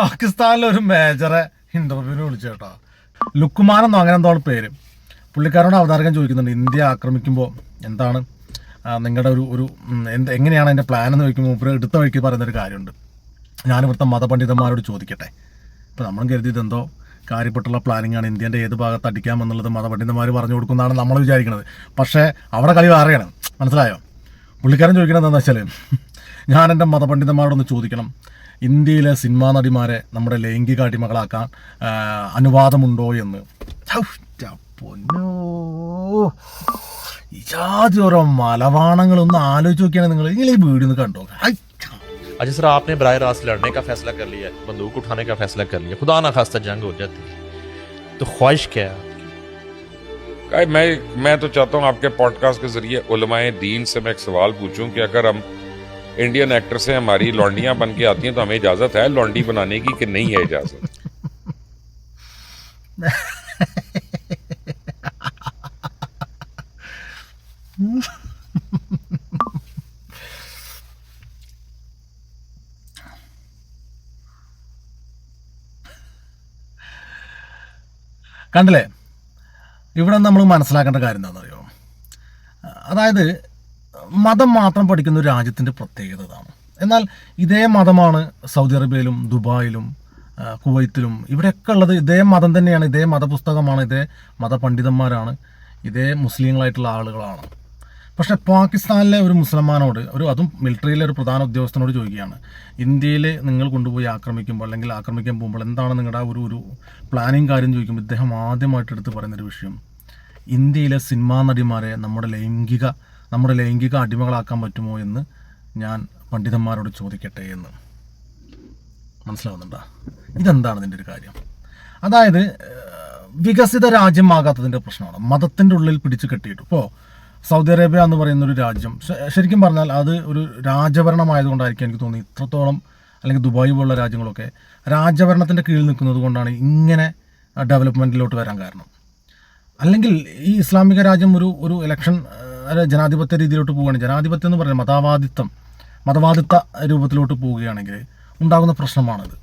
പാകിസ്ഥാനിലെ ഒരു മേജറെ ഇന്റർവ്യൂവിന് വിളിച്ചു കേട്ടോ. ലുക്കുമാൻ എന്നോ അങ്ങനെ എന്തോ പേര്. പുള്ളിക്കാരോട് അവതാരകൻ ചോദിക്കുന്നുണ്ട് ഇന്ത്യ ആക്രമിക്കുമ്പോൾ എന്താണ്? നിങ്ങളുടെ ഒരു ഒരു എന്ത് എങ്ങനെയാണ് എന്റെ പ്ലാൻ എന്ന് ചോദിക്കുമ്പോൾ മൂപ്പര് എടുത്ത വഴിക്ക് പറയുന്നൊരു കാര്യമുണ്ട്. ഞാനിവിടുത്തെ മതപണ്ഡിതന്മാരോട് ചോദിക്കട്ടെ. ഇപ്പോൾ നമ്മൾ കരുതിയത് എന്തോ കാര്യപ്പെട്ടുള്ള പ്ലാനിങ് ആണ്. ഇന്ത്യന്റെ ഏത് ഭാഗത്ത് അടിക്കാമെന്നുള്ളത് മതപണ്ഡിതന്മാർ പറഞ്ഞു കൊടുക്കുന്നതാണ് നമ്മൾ വിചാരിക്കുന്നത് പക്ഷേ അവിടെ കളി വേറെയാണ്. മനസ്സിലായോ? പുള്ളിക്കാരൻ ചോദിക്കുന്നത് എന്താണെന്ന് വെച്ചാൽ ഞാൻ എന്റെ മതപണ്ഡിതന്മാരോടൊന്ന് ചോദിക്കണം. ഇന്ത്യയിലെ സിനിമാ നടിമാരെ നമ്മുടെ ലൈംഗിക അടിമകളാക്കാൻ ആ, അനുവാദമുണ്ടോ എന്ന് ഛൗ, ൻ്റെ പൊന്നോ ഈ ജാതി ഓരോ മലവാണങ്ങളൊന്ന് ആലോചിച്ച് നോക്കിയാണ് നിങ്ങൾ നിങ്ങൾ ഈ വീഡിയോ ഒന്ന് കണ്ടോ ഐ, ഛ. अच्छा सर आपने बरह रास्त लड़ने का फैसला कर लिया है बंदूक उठाने का फैसला कर लिया खुदा ना खास्ता जंग हो जाती है तो ख्वाहिश क्या है आपकी? भाई मैं मैं तो चाहता हूँ आपके पॉडकास्ट के जरिए उलमाए दीन से मैं एक सवाल पूछूं कि अगर हम इंडियन एक्टर से हमारी लौंडियां बन के आती हैं तो हमें इजाजत है लौंडी बनाने की कि नहीं है इजाजत കണ്ടില്ലേ ഇവിടെ നമ്മൾ മനസ്സിലാക്കേണ്ട കാര്യം എന്താണെന്നറിയോ അതായത് മതം മാത്രം പഠിക്കുന്ന ഒരു രാജ്യത്തിന്റെ പ്രത്യേകത ഇതാണ് എന്നാൽ ഇതേ മതമാണ് സൗദി അറേബ്യയിലും ദുബായിലും കുവൈത്തിലും ഇവിടെയൊക്കെ ഉള്ളത് ഇതേ മതം തന്നെയാണ് ഇതേ മതപുസ്തകമാണ് ഇതേ മതപണ്ഡിതന്മാരാണ് ഇതേ മുസ്ലിങ്ങളായിട്ടുള്ള ആളുകളാണ്. പക്ഷെ പാകിസ്ഥാനിലെ ഒരു മുസൽമാനോട് ഒരു അതും മിലിറ്ററിയിലെ ഒരു പ്രധാന ഉദ്യോഗസ്ഥനോട് ചോദിക്കുകയാണ് ഇന്ത്യയിൽ നിങ്ങൾ കൊണ്ടുപോയി ആക്രമിക്കുമ്പോൾ അല്ലെങ്കിൽ ആക്രമിക്കാൻ പോകുമ്പോൾ എന്താണ് നിങ്ങളുടെ ഒരു ഒരു പ്ലാനിങ് കാര്യം? ചോദിക്കുമ്പോൾ ഇദ്ദേഹം ആദ്യമായിട്ട് എടുത്ത് പറയുന്നൊരു വിഷയം ഇന്ത്യയിലെ സിനിമാ നടിമാരെ നമ്മുടെ ലൈംഗിക നമ്മുടെ ലൈംഗിക അടിമകളാക്കാൻ പറ്റുമോ എന്ന് ഞാൻ പണ്ഡിതന്മാരോട് ചോദിക്കട്ടെ എന്ന്. മനസ്സിലാവുന്നുണ്ടോ? ഇതെന്താണ് ഇതിന്റെ ഒരു കാര്യം? അതായത് വികസിത രാജ്യമാകാത്തതിന്റെ പ്രശ്നമാണ്. മതത്തിന്റെ ഉള്ളിൽ പിടിച്ചു കെട്ടിയിട്ട്. ഇപ്പോൾ സൗദി അറേബ്യ എന്ന് പറയുന്ന ഒരു രാജ്യം ശരിക്കും പറഞ്ഞാൽ അത് ഒരു രാജഭരണമായതുകൊണ്ടായിരിക്കും എനിക്ക് തോന്നി ഇത്രത്തോളം അല്ലെങ്കിൽ ദുബായ് പോലുള്ള രാജ്യങ്ങളൊക്കെ രാജഭരണത്തിന്റെ കീഴിൽ നിൽക്കുന്നത് കൊണ്ടാണ് ഇങ്ങനെ ഡെവലപ്മെന്റിലോട്ട് വരാൻ കാരണം. അല്ലെങ്കിൽ ഈ ഇസ്ലാമിക രാജ്യം ഒരു ഒരു ഇലക്ഷൻ ജനാധിപത്യ രീതിയിലോട്ട് പോവുകയാണ്. ജനാധിപത്യം എന്ന് പറയുന്നത് മതവാദിത്വം മതവാദിത്ത രൂപത്തിലോട്ട് പോവുകയാണെങ്കിൽ ഉണ്ടാകുന്ന പ്രശ്നമാണിത്.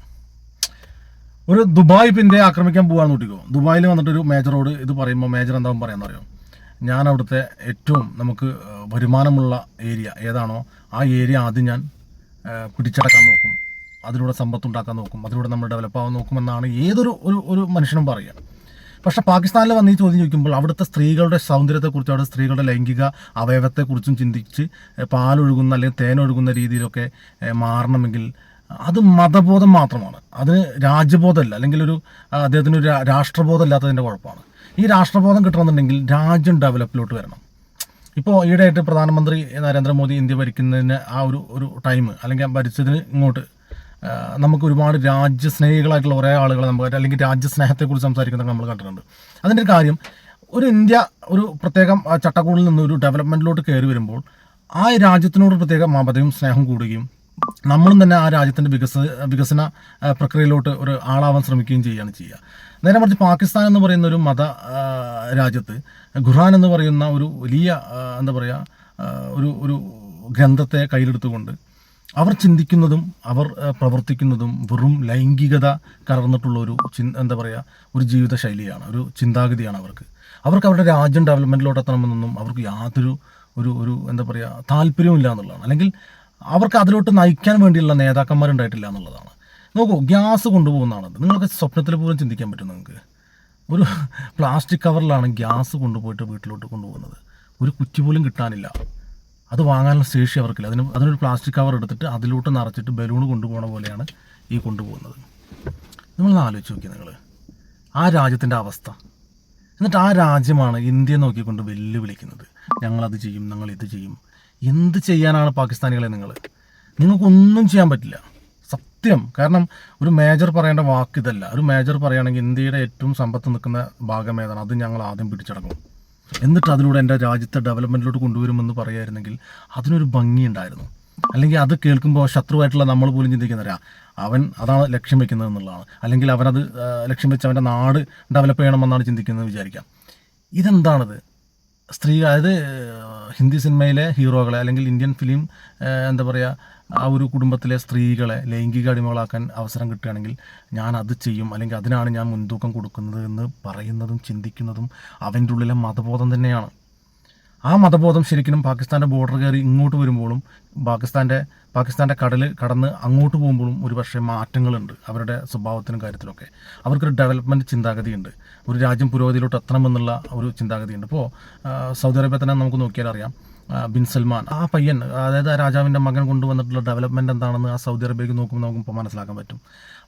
ഒരു ദുബായ് പിന്നെ ആക്രമിക്കാൻ പോകാന്ന് കൂട്ടിക്കോ ദുബായിൽ വന്നിട്ട് ഒരു മേജറോട് ഇത് പറയുമ്പോൾ മേജർ എന്താവും അറിയാം ഞാൻ അവിടുത്തെ ഏറ്റവും നമുക്ക് വരുമാനമുള്ള ഏരിയ ഏതാണോ ആ ഏരിയ ആദ്യം ഞാൻ പിടിച്ചടക്കാൻ നോക്കും. അതിലൂടെ സമ്പത്ത് ഉണ്ടാക്കാൻ നോക്കും. അതിലൂടെ നമ്മൾ ഡെവലപ്പ് ആവാൻ നോക്കുമെന്നാണ് ഏതൊരു ഒരു ഒരു മനുഷ്യനും പറയുക. പക്ഷെ പാകിസ്ഥാനിൽ വന്ന് ഈ ചോദ്യം ചോദിക്കുമ്പോൾ അവിടുത്തെ സ്ത്രീകളുടെ സൗന്ദര്യത്തെക്കുറിച്ചും അവിടെ സ്ത്രീകളുടെ ലൈംഗിക അവയവത്തെക്കുറിച്ചും ചിന്തിച്ച് പാലൊഴുകുന്ന അല്ലെങ്കിൽ തേനൊഴുകുന്ന രീതിയിലൊക്കെ മാറണമെങ്കിൽ അത് മതബോധം മാത്രമാണ്. അത് രാജ്യബോധമല്ല. അല്ലെങ്കിൽ ഒരു അദ്ദേഹത്തിന് ഒരു രാഷ്ട്രബോധം ഇല്ലാത്തതിന്റെ കുഴപ്പമാണ്. ഈ രാഷ്ട്രബോധം കിട്ടണമെന്നുണ്ടെങ്കിൽ രാജ്യം ഡെവലപ്പിലോട്ട് വരണം. ഇപ്പോൾ ഈയിടെയായിട്ട് പ്രധാനമന്ത്രി നരേന്ദ്രമോദി ഇന്ത്യ ഭരിക്കുന്നതിന് ആ ഒരു ഒരു ടൈം അല്ലെങ്കിൽ ഭരിച്ചതിന് ഇങ്ങോട്ട് നമുക്ക് ഒരുപാട് രാജ്യസ്നേഹികളായിട്ടുള്ള കുറേ ആളുകൾ നമുക്ക് അല്ലെങ്കിൽ രാജ്യസ്നേഹത്തെക്കുറിച്ച് സംസാരിക്കുന്നത് നമ്മൾ കണ്ടിട്ടുണ്ട്. അതിന്റെ ഒരു കാര്യം ഒരു ഇന്ത്യ ഒരു പ്രത്യേകം ചട്ടക്കൂടിൽ നിന്ന് ഒരു ഡെവലപ്മെന്റിലോട്ട് കയറി വരുമ്പോൾ ആ രാജ്യത്തിനോട് പ്രത്യേക മമതയും സ്നേഹം കൂടുകയും നമ്മളും തന്നെ ആ രാജ്യത്തിന്റെ വികസ വികസന പ്രക്രിയയിലോട്ട് ഒരു ആളാവാൻ ശ്രമിക്കുകയും ചെയ്യുകയാണ് ചെയ്യുക. നേരെ മറിച്ച് പാകിസ്ഥാൻ എന്ന് പറയുന്ന ഒരു മത രാജ്യത്ത് ഖുർആൻ എന്ന് പറയുന്ന ഒരു വലിയ എന്താ പറയുക ഒരു ഒരു ഗ്രന്ഥത്തെ കയ്യിലെടുത്തുകൊണ്ട് അവർ ചിന്തിക്കുന്നതും അവർ പ്രവർത്തിക്കുന്നതും വെറും ലൈംഗികത കലർന്നിട്ടുള്ള ഒരു ചി എന്താ പറയുക ഒരു ജീവിത ശൈലിയാണ് ഒരു ചിന്താഗതിയാണ് അവർക്ക്. അവർക്ക് അവരുടെ രാജ്യം ഡെവലപ്മെന്റിലോട്ട് എത്തണമെന്നൊന്നും അവർക്ക് യാതൊരു ഒരു ഒരു എന്താ പറയുക താല്പര്യവും ഇല്ല എന്നുള്ളതാണ്. അല്ലെങ്കിൽ അവർക്ക് അതിലോട്ട് നയിക്കാൻ വേണ്ടിയുള്ള നേതാക്കന്മാരുണ്ടായിട്ടില്ല എന്നുള്ളതാണ്. നോക്കൂ ഗ്യാസ് കൊണ്ടുപോകുന്നതാണ്. നിങ്ങൾക്ക് സ്വപ്നത്തിൽ പോലും ചിന്തിക്കാൻ പറ്റും നിങ്ങൾക്ക്. ഒരു പ്ലാസ്റ്റിക് കവറിലാണ് ഗ്യാസ് കൊണ്ടുപോയിട്ട് വീട്ടിലോട്ട് കൊണ്ടുപോകുന്നത്. ഒരു കുറ്റി പോലും കിട്ടാനില്ല. അത് വാങ്ങാനുള്ള ശേഷി അവർക്കില്ല. അതിന് അതിനൊരു പ്ലാസ്റ്റിക് കവർ എടുത്തിട്ട് അതിലോട്ട് നിറച്ചിട്ട് ബലൂൺ കൊണ്ടുപോകണ പോലെയാണ് ഈ കൊണ്ടുപോകുന്നത്. നിങ്ങളൊന്ന് ആലോചിച്ച് നോക്കി നിങ്ങൾ ആ രാജ്യത്തിന്റെ അവസ്ഥ. എന്നിട്ട് ആ രാജ്യമാണ് ഇന്ത്യയെ നോക്കിക്കൊണ്ട് വെല്ലുവിളിക്കുന്നത്. ഞങ്ങളത് ചെയ്യും ഞങ്ങൾ ഇത് ചെയ്യും. എന്ത് ചെയ്യാനാണ് പാകിസ്ഥാനികളെ നിങ്ങൾ നിങ്ങൾക്കൊന്നും ചെയ്യാൻ പറ്റില്ല. സത്യം. കാരണം ഒരു മേജർ പറയേണ്ട വാക്ക് ഇതല്ല. ഒരു മേജർ പറയുകയാണെങ്കിൽ ഇന്ത്യയുടെ ഏറ്റവും സമ്പത്ത് നിൽക്കുന്ന ഭാഗം ഏതാണ്? അത് ഞങ്ങൾ ആദ്യം പിടിച്ചടക്കും. എന്നിട്ട് അതിലൂടെ എന്റെ രാജ്യത്തെ ഡെവലപ്മെന്റിലോട്ട് കൊണ്ടുവരുമെന്ന് പറയുമായിരുന്നെങ്കിൽ അതിനൊരു ഭംഗിയുണ്ടായിരുന്നു അല്ലെങ്കിൽ അത് കേൾക്കുമ്പോൾ ശത്രുവായിട്ടുള്ള നമ്മൾ പോലും ചിന്തിക്കുന്നവരാ അവൻ അതാണ് ലക്ഷ്യം വെക്കുന്നത് എന്നുള്ളതാണ്. അല്ലെങ്കിൽ അവനത് ലക്ഷ്യം വെച്ച് അവന്റെ നാട് ഡെവലപ്പ് ചെയ്യണമെന്നാണ് ചിന്തിക്കുന്നത് വിചാരിക്കാം. ഇതെന്താണിത്? സ്ത്രീ അതായത് ഹിന്ദി സിനിമയിലെ ഹീറോകളെ അല്ലെങ്കിൽ ഇന്ത്യൻ ഫിലിം എന്താ പറയുക ആ ഒരു കുടുംബത്തിലെ സ്ത്രീകളെ ലൈംഗിക അടിമകളാക്കാൻ അവസരം കിട്ടുകയാണെങ്കിൽ ഞാൻ അത് ചെയ്യും. അല്ലെങ്കിൽ അതിനാണ് ഞാൻ മുൻതൂക്കം കൊടുക്കുന്നത് എന്ന് പറയുന്നതും ചിന്തിക്കുന്നതും അവന്റെ ഉള്ളിലെ മതബോധം തന്നെയാണ്. ആ മതബോധം ശരിക്കും പാകിസ്ഥാന്റെ ബോർഡർ കയറി ഇങ്ങോട്ട് വരുമ്പോഴും പാകിസ്ഥാന്റെ പാകിസ്ഥാന്റെ കടൽ കടന്ന് അങ്ങോട്ട് പോകുമ്പോഴും ഒരു പക്ഷേ മാറ്റങ്ങളുണ്ട് അവരുടെ സ്വഭാവത്തിനും കാര്യത്തിലൊക്കെ അവർക്കൊരു ഡെവലപ്മെന്റ് ചിന്താഗതിയുണ്ട്. ഒരു രാജ്യം പുരോഗതിയിലോട്ട് എത്തണമെന്നുള്ള ഒരു ചിന്താഗതിയുണ്ട്. ഇപ്പോൾ സൗദി അറേബ്യ തന്നെ നമുക്ക് നോക്കിയാൽ അറിയാം ബിൻ സൽമാൻ. ആ പയ്യൻ അതായത് ആ രാജാവിന്റെ മകൻ കൊണ്ടുവന്നിട്ടുള്ള ഡെവലപ്മെന്റ് എന്താണെന്ന് ആ സൗദി അറേബ്യക്ക് നോക്കുമ്പോൾ നമുക്ക് ഇപ്പോൾ മനസ്സിലാക്കാൻ പറ്റും.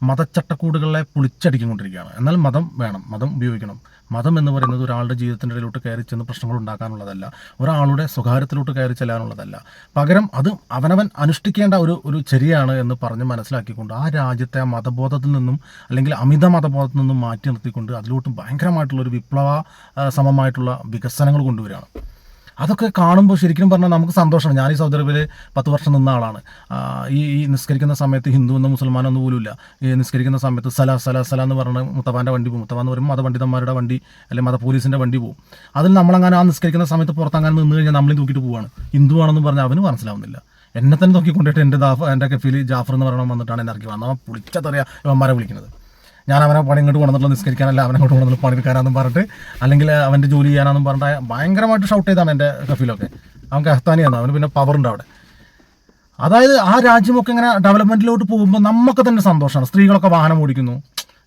മതച്ചട്ടക്കൂടുകളെ പൊളിച്ചടിക്കൊണ്ടിരിക്കുകയാണ്. എന്നാൽ മതം വേണം മതം ഉപയോഗിക്കണം. മതം എന്ന് പറയുന്നത് ഒരാളുടെ ജീവിതത്തിന്റെ ഇടയിലോട്ട് കയറി ചെന്ന് പ്രശ്നങ്ങൾ ഉണ്ടാക്കാനുള്ളതല്ല. ഒരാളുടെ സ്വകാര്യത്തിലോട്ട് കയറി ചെല്ലാനുള്ളതല്ല. പകരം അത് അവനവൻ അനുഷ്ഠിക്കേണ്ട ഒരു ഒരു ചരിയാണ് എന്ന് പറഞ്ഞ് മനസ്സിലാക്കിക്കൊണ്ട് ആ രാജ്യത്തെ മതബോധത്തിൽ നിന്നും അല്ലെങ്കിൽ അമിത മതബോധത്തിൽ നിന്നും മാറ്റി നിർത്തിക്കൊണ്ട് അതിലോട്ട് ഭയങ്കരമായിട്ടുള്ള ഒരു വിപ്ലവ സമമായിട്ടുള്ള വികസനങ്ങൾ കൊണ്ടുവരികയാണ്. അതൊക്കെ കാണുമ്പോൾ ശരിക്കും പറഞ്ഞാൽ നമുക്ക് സന്തോഷമാണ്. ഞാൻ ഈ സൗദി അറേബ്യയിൽ പത്ത് വർഷം നിന്ന ആളാണ്. ഈ ഈ നിസ്കരിക്കുന്ന സമയത്ത് ഹിന്ദു എന്നോ മുസൽമാനോ ഒന്നും പോലുമില്ല. ഈ നിസ്കരിക്കുന്ന സമയത്ത് സല സല സല എന്ന് പറഞ്ഞ മുത്തവാന്റെ വണ്ടി പോകും. മുത്തവ എന്ന് പറയുമ്പോൾ മതപണ്ഡിതന്മാരുടെ വണ്ടി അല്ലെങ്കിൽ മത പോലീസിന്റെ വണ്ടി പോകും. അതിൽ നമ്മളങ്ങനെ ആ നിസ്കരിക്കുന്ന സമയത്ത് പുറത്തങ്ങനെ നിന്ന് കഴിഞ്ഞാൽ നമ്മളെയും തൂക്കിയിട്ട് പോവാണ്. ഹിന്ദു ആണെന്ന് പറഞ്ഞാൽ അവന് മനസ്സിലാവുന്നില്ല. എന്നെ തന്നെ നോക്കിക്കൊണ്ടിട്ട് എന്റെ ദാഫ എന്റെ കഫീൽ ജാഫർ എന്ന് പറയണം വന്നിട്ടാണ് എന്നെ ഇറക്കി വന്നത്. അവൻ പുളിച്ചതറിയാം ഇവന്മാരെ വിളിക്കുന്നത്. ഞാൻ അവനെ പണി ഇങ്ങോട്ട് കൊണ്ടുവന്നിട്ടുള്ള നിസ്കരിക്കാനല്ല അവനെ ഇങ്ങോട്ട് പണി പണിയെടുക്കാനാണെന്നും പറഞ്ഞിട്ട്. അല്ലെങ്കിൽ അവന്റെ ജോലി ചെയ്യാനാന്നും പറഞ്ഞിട്ട് ഭയങ്കരമായിട്ട് ഷൗട്ട് ചെയ്താണ് എന്റെ കഫീലൊക്കെ. അവൻ തന്നെ അവന് പിന്നെ പവർ ഉണ്ട് അവിടെ. അതായത് ആ രാജ്യമൊക്കെ ഇങ്ങനെ ഡെവലപ്മെന്റിലോട്ട് പോകുമ്പോൾ നമുക്ക് തന്നെ സന്തോഷമാണ്. സ്ത്രീകളൊക്കെ വാഹനം ഓടിക്കുന്നു.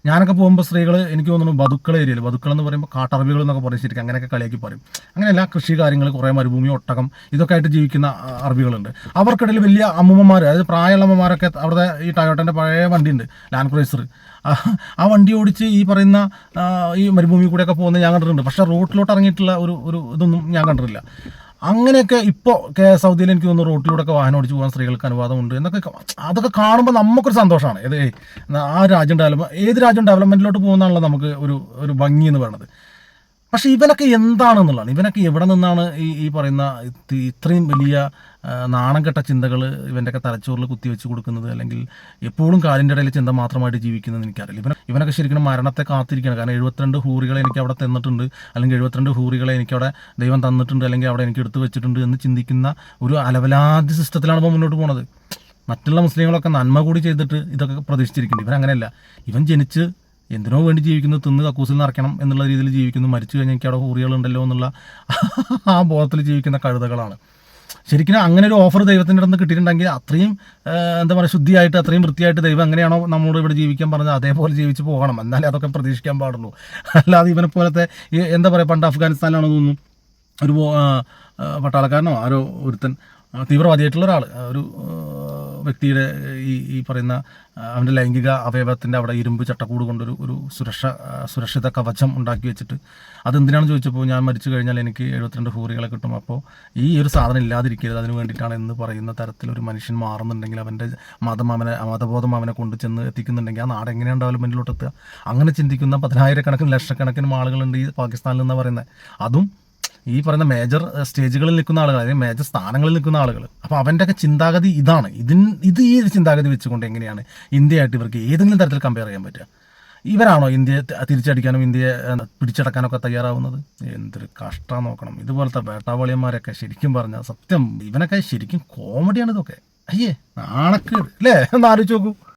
ഞാനൊക്കെ പോകുമ്പോൾ സ്ത്രീകൾ എനിക്ക് തോന്നുന്നു ബതുക്കള ഏരിയയിൽ ബതുക്കൾ എന്ന് പറയുമ്പോൾ കാട്ടറബികൾ എന്നൊക്കെ പറയും ശരിക്കും അങ്ങനെയൊക്കെ കളിയാക്കി പറയും. അങ്ങനെ എല്ലാ കൃഷി കാര്യങ്ങൾ കുറേ മരുഭൂമി ഒട്ടകം ഇതൊക്കെ ആയിട്ട് ജീവിക്കുന്ന അറബികളുണ്ട്. അവർക്കിടയിൽ വലിയ അമ്മൂമ്മമാർ അതായത് പ്രായമുള്ള അമ്മമാരൊക്കെ അവിടെ ഈ ടയോട്ടന്റെ പഴയ വണ്ടിയുണ്ട് ലാൻഡ് ക്രൈസർ ആ വണ്ടി ഓടിച്ച് ഈ പറയുന്ന ഈ മരുഭൂമി കൂടെയൊക്കെ പോകുന്നത് ഞാൻ കണ്ടിട്ടുണ്ട്. പക്ഷേ റോട്ടിലോട്ട് ഇറങ്ങിയിട്ടുള്ള ഒരു ഒരു ഇതൊന്നും ഞാൻ കണ്ടിട്ടില്ല. അങ്ങനെയൊക്കെ ഇപ്പോൾ സൗദിയിൽ എനിക്ക് തോന്നുന്നു റോട്ടിലൂടെ ഒക്കെ വാഹനം ഓടിച്ച് പോകാൻ സ്ത്രീകൾക്ക് അനുവാദമുണ്ട് എന്നൊക്കെ അതൊക്കെ കാണുമ്പോൾ നമുക്കൊരു സന്തോഷമാണ്. ഇത് ആ രാജ്യം ഡെവലപ്പ് ഏത് രാജ്യം ഡെവലപ്മെന്റിലോട്ട് പോകുന്നതാണല്ലോ നമുക്ക് ഒരു ഒരു ഭംഗി എന്ന് പറയുന്നത്. പക്ഷെ ഇവനൊക്കെ എന്താണെന്നുള്ളതാണ്. ഇവനൊക്കെ എവിടെ നിന്നാണ് ഈ ഈ പറയുന്ന ഇത്രയും വലിയ നാണം കെട്ട ചിന്തകൾ ഇവന്റെയൊക്കെ തലച്ചോറിൽ കുത്തിവെച്ച് കൊടുക്കുന്നത് അല്ലെങ്കിൽ എപ്പോഴും കാലിന്റെ ഇടയിൽ ചിന്ത മാത്രമായിട്ട് ജീവിക്കുന്നത് എനിക്കറിയില്ല. ഇവന ഇവനൊക്കെ ശരിക്കും മരണത്തെ കാത്തിരിക്കുകയാണ്. കാരണം എഴുപത്തിരണ്ട് ഹൂറികളെ എനിക്ക് അവിടെ തന്നിട്ടുണ്ട്. അല്ലെങ്കിൽ എഴുപത്തിരണ്ട് ഹൂറികളെ എനിക്കവിടെ ദൈവം തന്നിട്ടുണ്ട്. അല്ലെങ്കിൽ അവിടെ എനിക്ക് എടുത്തു വെച്ചിട്ടുണ്ട് എന്ന് ചിന്തിക്കുന്ന ഒരു അലവലാതി സിസ്റ്റത്തിലാണ് ഇപ്പോൾ മുന്നോട്ട് പോണത്. മറ്റുള്ള മുസ്ലിങ്ങളൊക്കെ നന്മ കൂടി ചെയ്തിട്ട് ഇതൊക്കെ പ്രതീക്ഷിച്ചിരിക്കുന്നുണ്ട്. ഇവൻ അങ്ങനെയല്ല. ഇവൻ ജനിച്ച് എന്തിനോ വേണ്ടി ജീവിക്കുന്നു തിന്ന് കക്കൂസിൽ നിറയ്ക്കണം എന്നുള്ള രീതിയിൽ ജീവിക്കുന്നു മരിച്ചു കഴിഞ്ഞാൽ എനിക്ക് അവിടെ ഹൂറികളുണ്ടല്ലോ എന്നുള്ള ആ ബോധത്തിൽ ജീവിക്കുന്ന കഴുതകളാണ്. ശരിക്കും അങ്ങനെ ഒരു ഓഫർ ദൈവത്തിന്റെ അടുത്ത് കിട്ടിയിട്ടുണ്ടെങ്കിൽ അത്രയും എന്താ പറയുക ശുദ്ധിയായിട്ട് അത്രയും വൃത്തിയായിട്ട് ദൈവം എങ്ങനെയാണോ നമ്മളോട് ഇവിടെ ജീവിക്കാൻ പറഞ്ഞത് അതേപോലെ ജീവിച്ച് പോകണം. എന്നാലേ അതൊക്കെ പ്രതീക്ഷിക്കാൻ പാടുള്ളൂ. അല്ലാതെ ഇവനെ പോലത്തെ എന്താ പറയുക പണ്ട് അഫ്ഗാനിസ്ഥാനിലാണ് തോന്നുന്നു ഒരു പട്ടാളക്കാരനോ ആരോ ഒരുത്തൻ തീവ്രവാദിയായിട്ടുള്ള ഒരാൾ ഒരു വ്യക്തിയുടെ ഈ ഈ പറയുന്ന അവന്റെ ലൈംഗിക അവയവത്തിന്റെ അവിടെ ഇരുമ്പ് ചട്ടക്കൂട് കൊണ്ടൊരു ഒരു സുരക്ഷ സുരക്ഷിത കവചം ഉണ്ടാക്കി വെച്ചിട്ട് അതെന്തിനാണെന്ന് ചോദിച്ചപ്പോൾ ഞാൻ മരിച്ചു കഴിഞ്ഞാൽ എനിക്ക് എഴുപത്തിരണ്ട് ഹൂറികളെ കിട്ടും. അപ്പോൾ ഈ ഒരു സാധനം ഇല്ലാതിരിക്കരുത്. അതിന് വേണ്ടിയിട്ടാണ് എന്ന് പറയുന്ന തരത്തിൽ ഒരു മനുഷ്യൻ മാറുന്നുണ്ടെങ്കിൽ അവന്റെ മതം അവനെ മതബോധം അവനെ കൊണ്ട് ചെന്ന് എത്തിക്കുന്നുണ്ടെങ്കിൽ ആ നാട് എങ്ങനെയാണ് ഡെവലപ്മെന്റിലോട്ട് എത്തുക അങ്ങനെ ചിന്തിക്കുന്ന പതിനായിരക്കണക്കിന് ലക്ഷക്കണക്കിന് ആളുകളുണ്ട് ഈ പാകിസ്ഥാനിൽ എന്ന് പറയുന്നത്. അതും ഈ പറയുന്ന മേജർ സ്റ്റേജുകളിൽ നിൽക്കുന്ന ആളുകൾ അല്ലെങ്കിൽ മേജർ സ്ഥാനങ്ങളിൽ നിൽക്കുന്ന ആളുകൾ അപ്പോൾ അവന്റെയൊക്കെ ചിന്താഗതി ഇതാണ്. ഇതിൻ ഇത് ഈ ചിന്താഗതി വെച്ചുകൊണ്ട് എങ്ങനെയാണ് ഇന്ത്യയായിട്ട് ഇവർക്ക് ഏതെങ്കിലും തരത്തിൽ കമ്പയർ ചെയ്യാൻ പറ്റുക? ഇവരാണോ ഇന്ത്യയെ തിരിച്ചടിക്കാനും ഇന്ത്യയെ പിടിച്ചടക്കാനൊക്കെ തയ്യാറാവുന്നത്? എന്തൊരു കഷ്ടം നോക്കണം. ഇതുപോലത്തെ വേട്ടാവളിയന്മാരൊക്കെ ശരിക്കും പറഞ്ഞാൽ സത്യം ഇവനൊക്കെ ശരിക്കും കോമഡിയാണ് ഇതൊക്കെ. അയ്യേ നാണക്കേട്. അല്ലേ ഒന്ന് ആലോചിച്ച് നോക്കൂ.